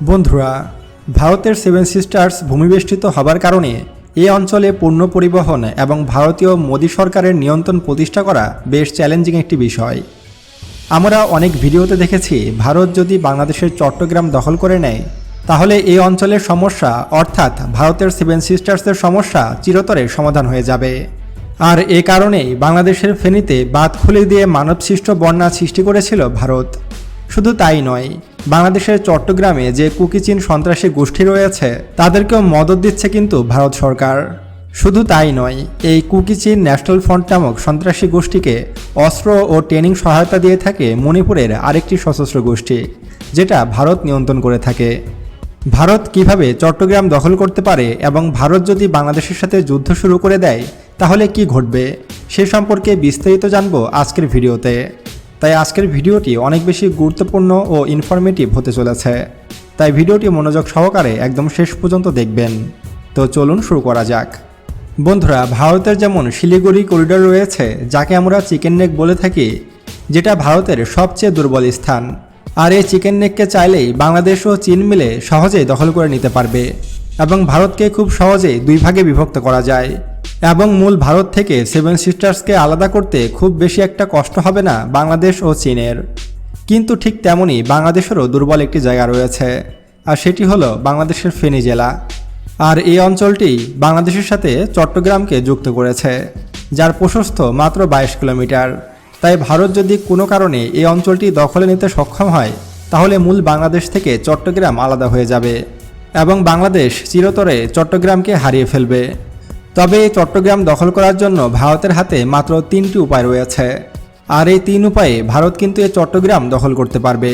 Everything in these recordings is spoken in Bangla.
বন্ধুরা, ভারতের সেভেন সিস্টার্স ভূমিবেষ্টিত হবার কারণে এই অঞ্চলে পণ্য পরিবহন এবং ভারতীয় মোদী সরকারের নিয়ন্ত্রণ প্রতিষ্ঠা করা বেশ চ্যালেঞ্জিং একটি বিষয়। আমরা অনেক ভিডিওতে দেখেছি, ভারত যদি বাংলাদেশের চট্টগ্রাম দখল করে নেয়, তাহলে এই অঞ্চলের সমস্যা, অর্থাৎ ভারতের সেভেন সিস্টার্সের সমস্যা চিরতরে সমাধান হয়ে যাবে। আর এ কারণেই বাংলাদেশের ফেনীতে বাঁধ খুলে দিয়ে মানবসৃষ্ট বন্যা সৃষ্টি করেছিল ভারত। শুধু তাই নয় বাংলাদেশের চট্টগ্রামে যে কুকিচিন সন্ত্রাসী গোষ্ঠী রয়েছে, তাদেরকেও মদত দিচ্ছে কিন্তু ভারত সরকার। শুধু তাই নয়, এই কুকিচিন ন্যাশনাল ফ্রন্ট নামক সন্ত্রাসী গোষ্ঠীকে অস্ত্র ও ট্রেনিং সহায়তা দিয়ে থাকে মণিপুরের আরেকটি সশস্ত্র গোষ্ঠী, যেটা ভারত নিয়ন্ত্রণ করে থাকে। ভারত কীভাবে চট্টগ্রাম দখল করতে পারে এবং ভারত যদি বাংলাদেশের সাথে যুদ্ধ শুরু করে দেয়, তাহলে কি ঘটবে? সে সম্পর্কে বিস্তারিত জানব আজকের ভিডিওতে। তাই আজকের ভিডিওটি অনেক বেশি গুরুত্বপূর্ণ ও ইনফরমেটিভ হতে চলেছে। তাই ভিডিওটি মনোযোগ সহকারে একদম শেষ পর্যন্ত দেখবেন। তো চলুন শুরু করা যাক। বন্ধুরা, ভারতের যেমন শিলিগুড়ি করিডোর রয়েছে, যাকে আমরা চিকেন নেক বলে থাকি, যেটা ভারতের সবচেয়ে দুর্বল স্থান। আর এই চিকেন নেককে চাইলেই বাংলাদেশ ও চীন মিলে সহজেই দখল করে নিতে পারবে এবং ভারতকে খুব সহজেই দুই ভাগে বিভক্ত করা যায়। এবং মূল ভারত থেকে সেভেন সিস্টার্সকে আলাদা করতে খুব বেশি একটা কষ্ট হবে না বাংলাদেশ ও চীনের। কিন্তু ঠিক তেমনই বাংলাদেশেরও দুর্বল একটি জায়গা রয়েছে, আর সেটি হলো বাংলাদেশের ফেনী জেলা। আর এই অঞ্চলটি বাংলাদেশের সাথে চট্টগ্রামকে যুক্ত করেছে, যার প্রশস্ত মাত্র বাইশ কিলোমিটার। তাই ভারত যদি কোনো কারণে এই অঞ্চলটি দখলে নিতে সক্ষম হয়, তাহলে মূল বাংলাদেশ থেকে চট্টগ্রাম আলাদা হয়ে যাবে এবং বাংলাদেশ চিরতরে চট্টগ্রামকে হারিয়ে ফেলবে। তবে এই চট্টগ্রাম দখল করার জন্য ভারতের হাতে মাত্র তিনটি উপায় রয়েছে। আর এই তিন উপায়ে ভারত কিন্তু এই চট্টগ্রাম দখল করতে পারবে।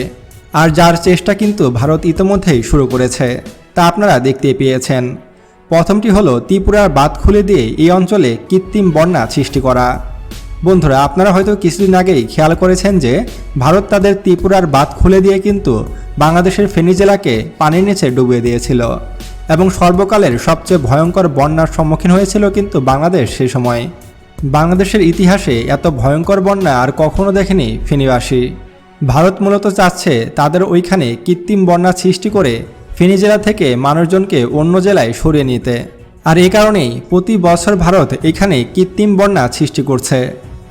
আর যার চেষ্টা কিন্তু ভারত ইতোমধ্যেই শুরু করেছে, তা আপনারা দেখতে পেয়েছেন। প্রথমটি হলো ত্রিপুরার বাঁধ খুলে দিয়ে এই অঞ্চলে কৃত্রিম বন্যা সৃষ্টি করা। বন্ধুরা, আপনারা হয়তো কিছুদিন আগেই খেয়াল করেছেন যে ভারত তাদের ত্রিপুরার বাঁধ খুলে দিয়ে কিন্তু বাংলাদেশের ফেনী জেলাকে পানির নিচে ডুবিয়ে দিয়েছিল। এবং সর্বকালের সবচেয়ে ভয়ঙ্কর বন্যার সম্মুখীন হয়েছিল কিন্তু বাংলাদেশ সেই সময়। বাংলাদেশের ইতিহাসে এত ভয়ঙ্কর বন্যা আর কখনো দেখেনি ফেনীবাসী। ভারত মূলত চাচ্ছে তাদের ওইখানে কৃত্রিম বন্যা সৃষ্টি করে ফেনী জেলা থেকে মানুষজনকে অন্য জেলায় সরিয়ে নিতে। আর এই কারণেই প্রতি বছর ভারত এখানে কৃত্রিম বন্যা সৃষ্টি করছে,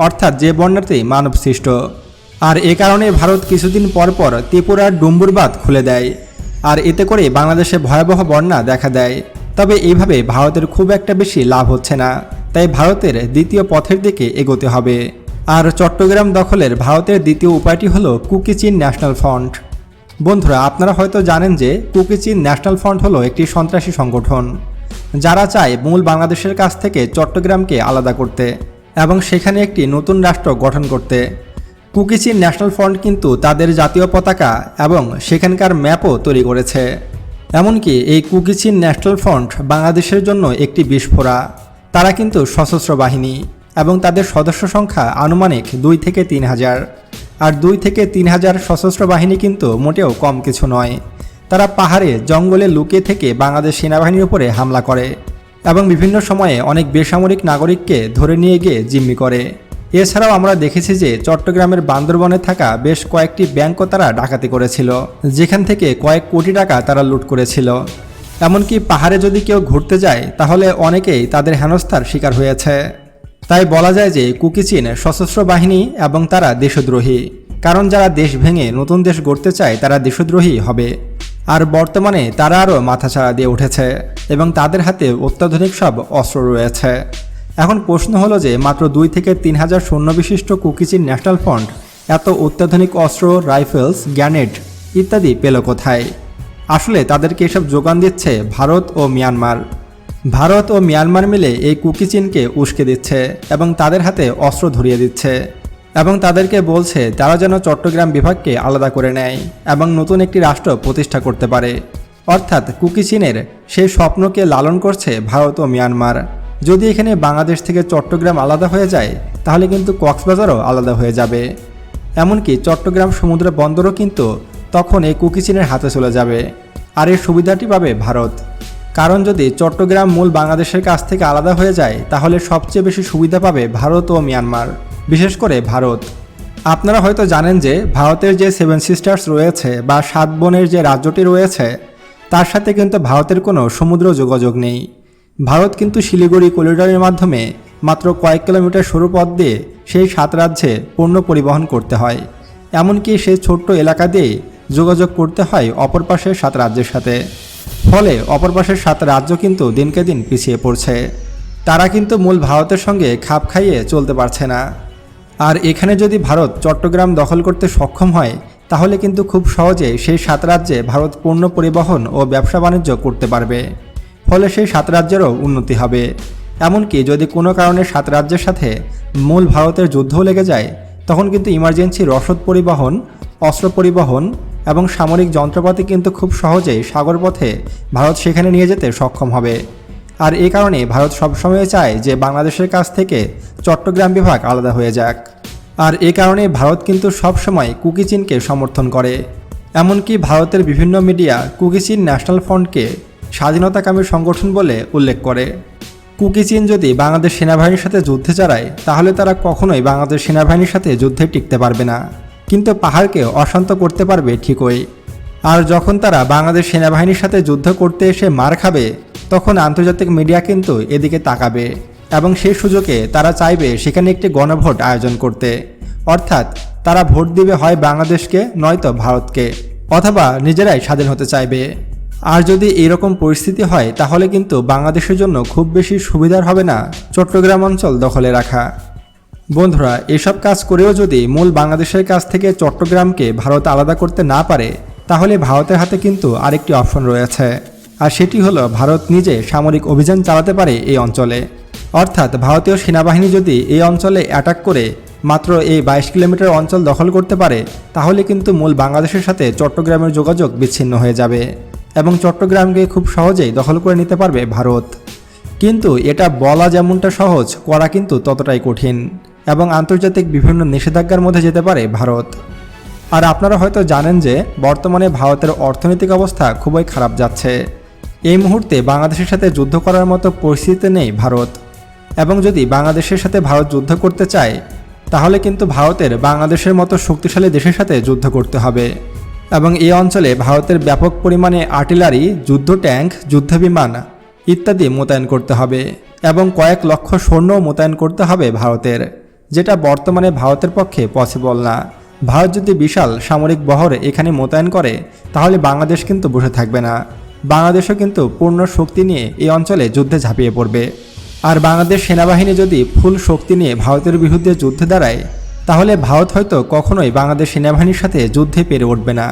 অর্থাৎ যে বন্যাতেই মানব সৃষ্ট আর এ কারণে ভারত কিছুদিন পর পর ত্রিপুরার ডুম্বুর বাঁধ খুলে দেয়। আর এতে করে বাংলাদেশে ভয়াবহ বন্যা দেখা দেয়। তবে এইভাবে ভারতের খুব একটা বেশি লাভ হচ্ছে না। তাই ভারতের দ্বিতীয় পথের দিকে এগোতে হবে। আর চট্টগ্রাম দখলের ভারতের দ্বিতীয় উপায়টি হলো কুকিচিন ন্যাশনাল ফ্রন্ট। বন্ধুরা, আপনারা হয়তো জানেন যে কুকিচিন ন্যাশনাল ফ্রন্ট হলো একটি সন্ত্রাসী সংগঠন। যারা চায় মূল বাংলাদেশের কাছ থেকে চট্টগ্রামকে আলাদা করতে এবং সেখানে একটি নতুন রাষ্ট্র গঠন করতে। কুকিচিন ন্যাশনাল ফ্রন্ট কিন্তু তাদের জাতীয় পতাকা এবং সেখানকার ম্যাপও তৈরি করেছে। এমনকি এই কুকিচিন ন্যাশনাল ফ্রন্ট বাংলাদেশের জন্য একটি বিস্ফোরা। তারা কিন্তু সশস্ত্র বাহিনী এবং তাদের সদস্য সংখ্যা আনুমানিক দুই থেকে তিন হাজার। আর দুই থেকে তিন হাজার সশস্ত্র বাহিনী কিন্তু মোটেও কম কিছু নয়। তারা পাহাড়ে, জঙ্গলে লুকিয়ে থেকে বাংলাদেশ সেনাবাহিনীর উপরে হামলা করে এবং বিভিন্ন সময়ে অনেক বেসামরিক নাগরিককে ধরে নিয়ে গিয়ে জিম্মি করে। এছাড়াও আমরা দেখেছি যে চট্টগ্রামের বান্দরবনে থাকা বেশ কয়েকটি ব্যাংকও তারা ডাকাতি করেছিল, যেখান থেকে কয়েক কোটি টাকা তারা লুট করেছিল। এমনকি পাহাড়ে যদি কেউ ঘুরতে যায়, তাহলে অনেকেই তাদের হেনস্থার শিকার হয়েছে। তাই বলা যায় যে কুকিচিন সশস্ত্র বাহিনী এবং তারা দেশদ্রোহী। কারণ যারা দেশ ভেঙে নতুন দেশ গড়তে চায়, তারা দেশদ্রোহী হবে। আর বর্তমানে তারা আরও মাথাছাড়া দিয়ে উঠেছে এবং তাদের হাতে অত্যাধুনিক সব অস্ত্র রয়েছে। এখন প্রশ্ন হলো যে, মাত্র দুই থেকে তিন হাজার সৈন্য বিশিষ্ট কুকিচিন ন্যাশনাল ফ্রন্ট এত অত্যাধুনিক অস্ত্র, রাইফেলস, গ্যানেট ইত্যাদি পেল কোথায়? আসলে তাদেরকে এসব যোগান দিচ্ছে ভারত ও মিয়ানমার? ভারত ও মিয়ানমার মিলে এই কুকিচিনকে উস্কে দিচ্ছে এবং তাদের হাতে অস্ত্র ধরিয়ে দিচ্ছে এবং তাদেরকে বলছে তারা যেন চট্টগ্রাম বিভাগকে আলাদা করে নেয় এবং নতুন একটি রাষ্ট্র প্রতিষ্ঠা করতে পারে। অর্থাৎ কুকিচিনের সেই স্বপ্নকে লালন করছে ভারত ও মিয়ানমার। যদি এখানে বাংলাদেশ থেকে চট্টগ্রাম আলাদা হয়ে যায়, তাহলে কিন্তু কক্সবাজারও আলাদা হয়ে যাবে। এমনকি চট্টগ্রাম সমুদ্র বন্দরও কিন্তু তখন এই কুকিচিনের হাতে চলে যাবে। আর এর সুবিধাটি পাবে ভারত। কারণ যদি চট্টগ্রাম মূল বাংলাদেশের কাছ থেকে আলাদা হয়ে যায়, তাহলে সবচেয়ে বেশি সুবিধা পাবে ভারত ও মিয়ানমার। বিশেষ করে ভারত। আপনারা হয়তো জানেন যে ভারতের যে সেভেন সিস্টার্স রয়েছে বা সাত বোনের যে রাজ্যটি রয়েছে, তার সাথে কিন্তু ভারতের কোনো সমুদ্র যোগাযোগ নেই। ভারত কিন্তু শিলিগুড়ি করিডোরের মাধ্যমে মাত্র কয়েক কিলোমিটার সরু পথ দিয়ে সেই সাত রাজ্যে পণ্য পরিবহন করতে হয়। এমনকি সেই ছোট্ট এলাকা দিয়ে যোগাযোগ করতে হয় অপর পাশের সাত রাজ্যের সাথে। ফলে অপর পাশের সাত রাজ্য কিন্তু দিনকে দিন পিছিয়ে পড়ছে। তারা কিন্তু মূল ভারতের সঙ্গে খাপ খাইয়ে চলতে পারছে না। আর এখানে যদি ভারত চট্টগ্রাম দখল করতে সক্ষম হয়, তাহলে কিন্তু খুব সহজে সেই সাত রাজ্যে ভারত পণ্য পরিবহন ও ব্যবসা বাণিজ্য করতে পারবে। ফলে সেই সাত রাজ্যেরও উন্নতি হবে। এমনকি যদি কোনো কারণে সাত রাজ্যের সাথে মূল ভারতের যুদ্ধও লেগে যায়, তখন কিন্তু ইমার্জেন্সি রসদ পরিবহন, অস্ত্র পরিবহন এবং সামরিক যন্ত্রপাতি কিন্তু খুব সহজেই সাগরপথে ভারত সেখানে নিয়ে যেতে সক্ষম হবে। আর এ কারণে ভারত সবসময় চায় যে বাংলাদেশের কাছ থেকে চট্টগ্রাম বিভাগ আলাদা হয়ে যাক। আর এ কারণে ভারত কিন্তু সবসময় কুকি চীনকে সমর্থন করে। এমনকি ভারতের বিভিন্ন মিডিয়া কুকি চীন ন্যাশনাল ফ্রন্টকে স্বাধীনতাকামী সংগঠন বলে উল্লেখ করে। কুকি চীন যদি বাংলাদেশ সেনাবাহিনীর সাথে যুদ্ধে চালায় তাহলে তারা কখনোই বাংলাদেশ সেনাবাহিনীর সাথে যুদ্ধে টিকতে পারবে না। কিন্তু পাহাড়কে অশান্ত করতে পারবে ঠিকই। আর যখন তারা বাংলাদেশ সেনাবাহিনীর সাথে যুদ্ধ করতে এসে মার খাবে, তখন আন্তর্জাতিক মিডিয়া কিন্তু এদিকে তাকাবে এবং সেই সুযোগে তারা চাইবে সেখানে একটি গণভোট আয়োজন করতে। অর্থাৎ তারা ভোট দিবে হয় বাংলাদেশকে, নয়তো ভারতকে, অথবা নিজেরাই স্বাধীন হতে চাইবে। আর যদি এরকম পরিস্থিতি হয়, তাহলে কিন্তু বাংলাদেশের জন্য খুব বেশি সুবিধার হবে না চট্টগ্রাম অঞ্চল দখলে রাখা। বন্ধুরা, এসব কাজ করেও যদি মূল বাংলাদেশের কাছ থেকে চট্টগ্রামকে ভারত আলাদা করতে না পারে, তাহলে ভারতের হাতে কিন্তু আরেকটি অপশন রয়েছে। আর সেটি হলো, ভারত নিজে সামরিক অভিযান চালাতে পারে এই অঞ্চলে। অর্থাৎ ভারতীয় সেনাবাহিনী যদি এই অঞ্চলে অ্যাটাক করে, মাত্র এই বাইশ কিলোমিটার অঞ্চল দখল করতে পারে, তাহলে কিন্তু মূল বাংলাদেশের সাথে চট্টগ্রামের যোগাযোগ বিচ্ছিন্ন হয়ে যাবে। এবং চট্টগ্রামকে খুব সহজেই দখল করে নিতে পারবে ভারত। কিন্তু এটা বলা যেমনটা সহজ, করা কিন্তু ততটাই কঠিন এবং আন্তর্জাতিক বিভিন্ন নিষেধাজ্ঞার মধ্যে যেতে পারে ভারত। আর আপনারা হয়তো জানেন যে বর্তমানে ভারতের অর্থনৈতিক অবস্থা খুবই খারাপ যাচ্ছে। এই মুহূর্তে বাংলাদেশের সাথে যুদ্ধ করার মতো পরিস্থিতিতে নেই ভারত। এবং যদি বাংলাদেশের সাথে ভারত যুদ্ধ করতে চায়, তাহলে কিন্তু ভারতের বাংলাদেশের মতো শক্তিশালী দেশের সাথে যুদ্ধ করতে হবে। এবং এই অঞ্চলে ভারতের ব্যাপক পরিমাণে আর্টিলারি, যুদ্ধ ট্যাঙ্ক যুদ্ধবিমান ইত্যাদি মোতায়েন করতে হবে এবং কয়েক লক্ষ সৈন্য মোতায়েন করতে হবে ভারতের, যেটা বর্তমানে ভারতের পক্ষে পসিবল না। ভারত যদি বিশাল সামরিক বহর এখানে মোতায়েন করে, তাহলে বাংলাদেশ কিন্তু বসে থাকবে না। বাংলাদেশও কিন্তু পূর্ণ শক্তি নিয়ে এই অঞ্চলে যুদ্ধে ঝাঁপিয়ে পড়বে। আর বাংলাদেশ সেনাবাহিনী যদি ফুল শক্তি নিয়ে ভারতের বিরুদ্ধে যুদ্ধে দাঁড়ায় তাহলে ভারত হয়তো কখনোই বাংলাদেশ সেনাবাহিনীর সাথে যুদ্ধে পেরে উঠবে না।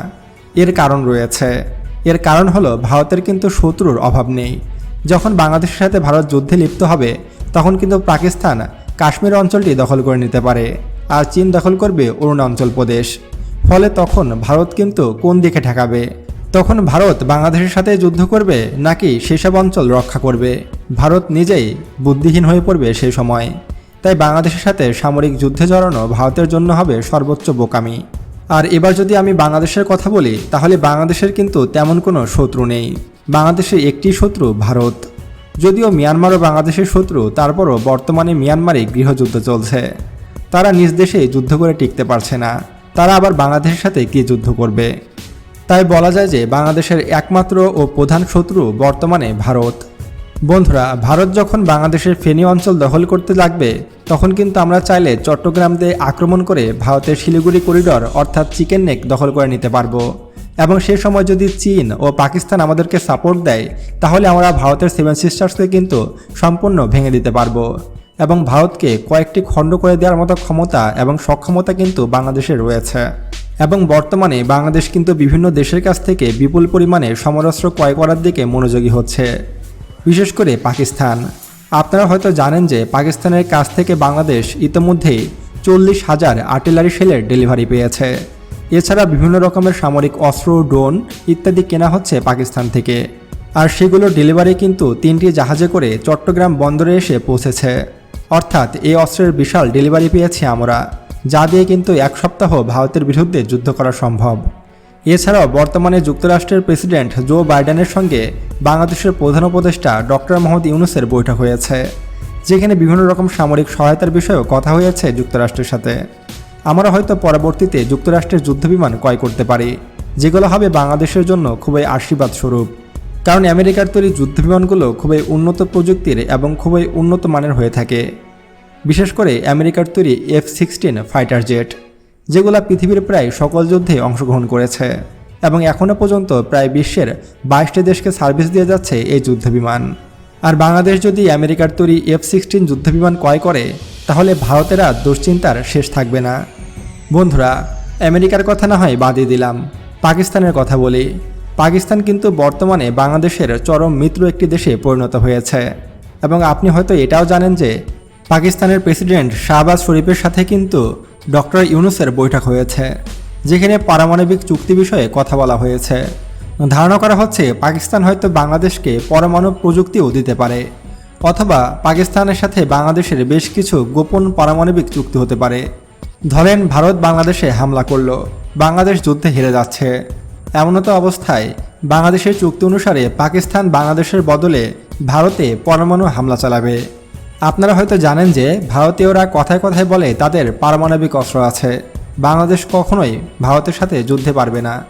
এর কারণ রয়েছে। এর কারণ হলো ভারতের কিন্তু শত্রুর অভাব নেই। যখন বাংলাদেশের সাথে ভারত যুদ্ধে লিপ্ত হবে, তখন কিন্তু পাকিস্তান কাশ্মীর অঞ্চলটি দখল করে নিতে পারে আর চীন দখল করবে অরুণাচল প্রদেশ। ফলে তখন ভারত কিন্তু কোন দিকে ঠেকাবে? তখন ভারত বাংলাদেশের সাথে যুদ্ধ করবে নাকি সেসব অঞ্চল রক্ষা করবে? ভারত নিজেই বুদ্ধিহীন হয়ে পড়বে সেই সময়। তাই বাংলাদেশের সাথে সামরিক যুদ্ধে জড়ানো ভারতের জন্য হবে সর্বোচ্চ বোকামি। আর এবার যদি আমি বাংলাদেশের কথা বলি, তাহলে বাংলাদেশের কিন্তু তেমন কোনো শত্রু নেই। বাংলাদেশের একটি শত্রু ভারত। যদিও মিয়ানমারও বাংলাদেশের শত্রু, তারপরও বর্তমানে মিয়ানমারে গৃহযুদ্ধ চলছে। তারা নিজ দেশে যুদ্ধ করে টিকতে পারছে না। তারা আবার বাংলাদেশের সাথে কি যুদ্ধ করবে? তাই বলা যায় যে বাংলাদেশের একমাত্র ও প্রধান শত্রু বর্তমানে ভারত। বন্ধুরা, ভারত যখন বাংলাদেশের ফেনী অঞ্চল দখল করতে লাগবে তখন কিন্তু আমরা চাইলে চট্টগ্রাম দিয়ে আক্রমণ করে ভারতের শিলিগুড়ি করিডর, অর্থাৎ চিকেন নেক, দখল করে নিতে পারব। এবং সে সময় যদি চীন ও পাকিস্তান আমাদেরকে সাপোর্ট দেয়, তাহলে আমরা ভারতের সেভেন সিস্টার্সকে কিন্তু সম্পূর্ণ ভেঙে দিতে পারব। এবং ভারতকে কয়েকটি খণ্ড করে দেওয়ার মতো ক্ষমতা এবং সক্ষমতা কিন্তু বাংলাদেশে রয়েছে। এবং বর্তমানে বাংলাদেশ কিন্তু বিভিন্ন দেশের কাছ থেকে বিপুল পরিমাণে সমরাস্ত্র ক্রয় করার দিকে মনোযোগী হচ্ছে। বিশেষ করে পাকিস্তান। আপনারা হয়তো জানেন যে পাকিস্তানের কাছ থেকে বাংলাদেশ ইতোমধ্যেই চল্লিশ হাজার আর্টিলারি শেলের ডেলিভারি পেয়েছে। এছাড়া বিভিন্ন রকমের সামরিক অস্ত্র, ড্রোন ইত্যাদি কেনা হচ্ছে পাকিস্তান থেকে। আর সেগুলোর ডেলিভারি কিন্তু তিনটি জাহাজে করে চট্টগ্রাম বন্দরে এসে পৌঁছেছে। অর্থাৎ এই অস্ত্রের বিশাল ডেলিভারি পেয়েছি আমরা, যা দিয়ে কিন্তু এক সপ্তাহ ভারতের বিরুদ্ধে যুদ্ধ করা সম্ভব। এছাড়াও বর্তমানে যুক্তরাষ্ট্রের প্রেসিডেন্ট জো বাইডেনের সঙ্গে বাংলাদেশের প্রধান উপদেষ্টা ডক্টর মোহাম্মদ ইউনুসের বৈঠক হয়েছে, যেখানে বিভিন্ন রকম সামরিক সহায়তার বিষয়েও কথা হয়েছে যুক্তরাষ্ট্রের সাথে। আমরা হয়তো পরবর্তীতে যুক্তরাষ্ট্রের যুদ্ধবিমান ক্রয় করতে পারি, যেগুলো হবে বাংলাদেশের জন্য খুবই আশীর্বাদ স্বরূপ কারণ আমেরিকার তৈরি যুদ্ধবিমানগুলো খুবই উন্নত প্রযুক্তির এবং খুবই উন্নত মানের হয়ে থাকে। বিশেষ করে আমেরিকার তৈরি এফ সিক্সটিন ফাইটার জেট। যেগুলো পৃথিবীর প্রায় সকল যুদ্ধে অংশগ্রহণ করেছে, এবং এখনও পর্যন্ত প্রায় বিশ্বের বাইশটি দেশকে সার্ভিস দিয়ে যাচ্ছে এই যুদ্ধবিমান। আর বাংলাদেশ যদি আমেরিকার তৈরি এফ সিক্সটিন যুদ্ধবিমান ক্রয় করে, তাহলে ভারতের দুশ্চিন্তার শেষ থাকবে না। বন্ধুরা, আমেরিকার কথা না হয় বাদই দিলাম। পাকিস্তানের কথা বলি। পাকিস্তান কিন্তু বর্তমানে বাংলাদেশের চরম মিত্র একটি দেশে পরিণত হয়েছে। এবং আপনি হয়তো এটাও জানেন যে, পাকিস্তানের প্রেসিডেন্ট শাহবাজ শরীফের সাথে কিন্তু ডক্টর ইউনুসের বৈঠক হয়েছে, যেখানে পারমাণবিক চুক্তি বিষয়ে কথা বলা হয়েছে। ধারণা করা হচ্ছে পাকিস্তান হয়তো বাংলাদেশকে পরমাণু প্রযুক্তিও দিতে পারে, অথবা পাকিস্তানের সাথে বাংলাদেশের বেশ কিছু গোপন পারমাণবিক চুক্তি হতে পারে। ধরেন, ভারত বাংলাদেশে হামলা করল, বাংলাদেশ যুদ্ধে হেরে যাচ্ছে। এমনতো অবস্থায় বাংলাদেশের চুক্তি অনুসারে পাকিস্তান বাংলাদেশের বদলে ভারতে পরমাণু হামলা চালাবে। আপনারা হয়তো জানেন যে ভারতীয়রা কথায় কথায় বলে তাদের পারমাণবিক অস্ত্র আছে। বাংলাদেশ কখনোই ভারতের সাথে যুদ্ধে পারবে না।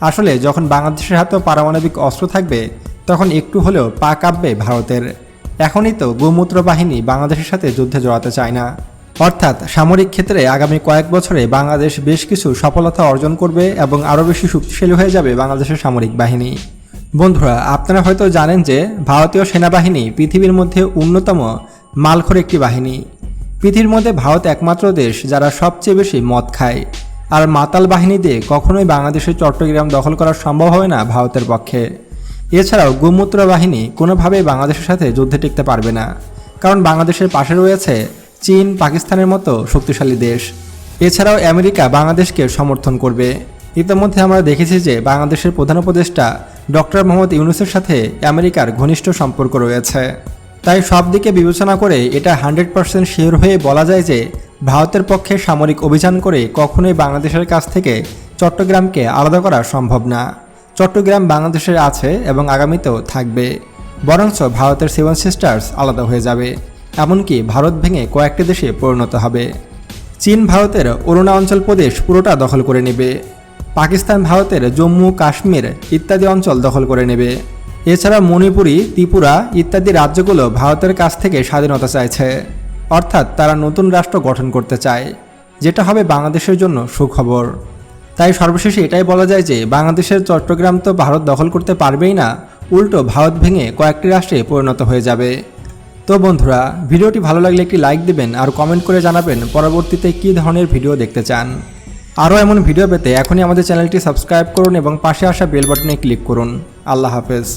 আসলে যখন বাংলাদেশের হাতেও পারমাণবিক অস্ত্র থাকবে, তখন একটু হলেও পা কাঁপবে ভারতের। এখনই তো গোমূত্র বাহিনী বাংলাদেশের সাথে যুদ্ধে জড়াতে চায় না। অর্থাৎ সামরিক ক্ষেত্রে আগামী কয়েক বছরে বাংলাদেশ বেশ কিছু সফলতা অর্জন করবে এবং আরও বেশি শক্তিশালী হয়ে যাবে বাংলাদেশের সামরিক বাহিনী। বন্ধুরা, আপনারা হয়তো জানেন যে ভারতীয় সেনাবাহিনী পৃথিবীর মধ্যে অন্যতম মালখোর একটি বাহিনী। পৃথিবীর মধ্যে ভারত একমাত্র দেশ যারা সবচেয়ে বেশি মদ খায়। আর মাতাল বাহিনী দিয়ে কখনোই বাংলাদেশের চট্টগ্রাম দখল করা সম্ভব হবে না ভারতের পক্ষে। এছাড়াও গোমূত্র বাহিনী কোনোভাবেই বাংলাদেশের সাথে যুদ্ধে টিকতে পারবে না। কারণ বাংলাদেশের পাশে রয়েছে চীন, পাকিস্তানের মতো শক্তিশালী দেশ। এছাড়াও আমেরিকা বাংলাদেশকে সমর্থন করবে। ইতিমধ্যে আমরা দেখেছি যে বাংলাদেশের প্রধান উপদেষ্টা ডক্টর মোহাম্মদ ইউনুসের সাথে আমেরিকার ঘনিষ্ঠ সম্পর্ক রয়েছে। তাই সব দিকে বিবেচনা করে এটা হান্ড্রেড পার্সেন্ট শিওর হয়ে বলা যায় যে ভারতের পক্ষে সামরিক অভিযান করে কখনোই বাংলাদেশের কাছ থেকে চট্টগ্রামকে আলাদা করা সম্ভব না। চট্টগ্রাম বাংলাদেশের আছে এবং আগামীতেও থাকবে। বরঞ্চ ভারতের সেভেন সিস্টার্স আলাদা হয়ে যাবে। এমনকি ভারত ভেঙে কয়েকটি দেশে পরিণত হবে। চীন ভারতের অরুণাচল প্রদেশ পুরোটা দখল করে নেবে। পাকিস্তান ভারতের জম্মু, কাশ্মীর ইত্যাদি অঞ্চল দখল করে নেবে। এছাড়া মণিপুরি, ত্রিপুরা ইত্যাদি রাজ্যগুলো ভারতের কাছ থেকে স্বাধীনতা চাইছে। অর্থাৎ তারা নতুন রাষ্ট্র গঠন করতে চায়, যেটা হবে বাংলাদেশের জন্য সুখবর। তাই সর্বশেষে এটাই বলা যায় যে, বাংলাদেশের চট্টগ্রাম তো ভারত দখল করতে পারবেই না, উল্টো ভারত ভেঙে কয়েকটি রাষ্ট্রে পরিণত হয়ে যাবে। তো বন্ধুরা, ভিডিওটি ভালো লাগলে একটি লাইক দেবেন আর কমেন্ট করে জানাবেন পরবর্তীতে কী ধরনের ভিডিও দেখতে চান। আরও এমন ভিডিও পেতে এখনই আমাদের চ্যানেলটি সাবস্ক্রাইব করুন এবং পাশে আসা বেল বাটনে ক্লিক করুন। আল্লাহ হাফেজ।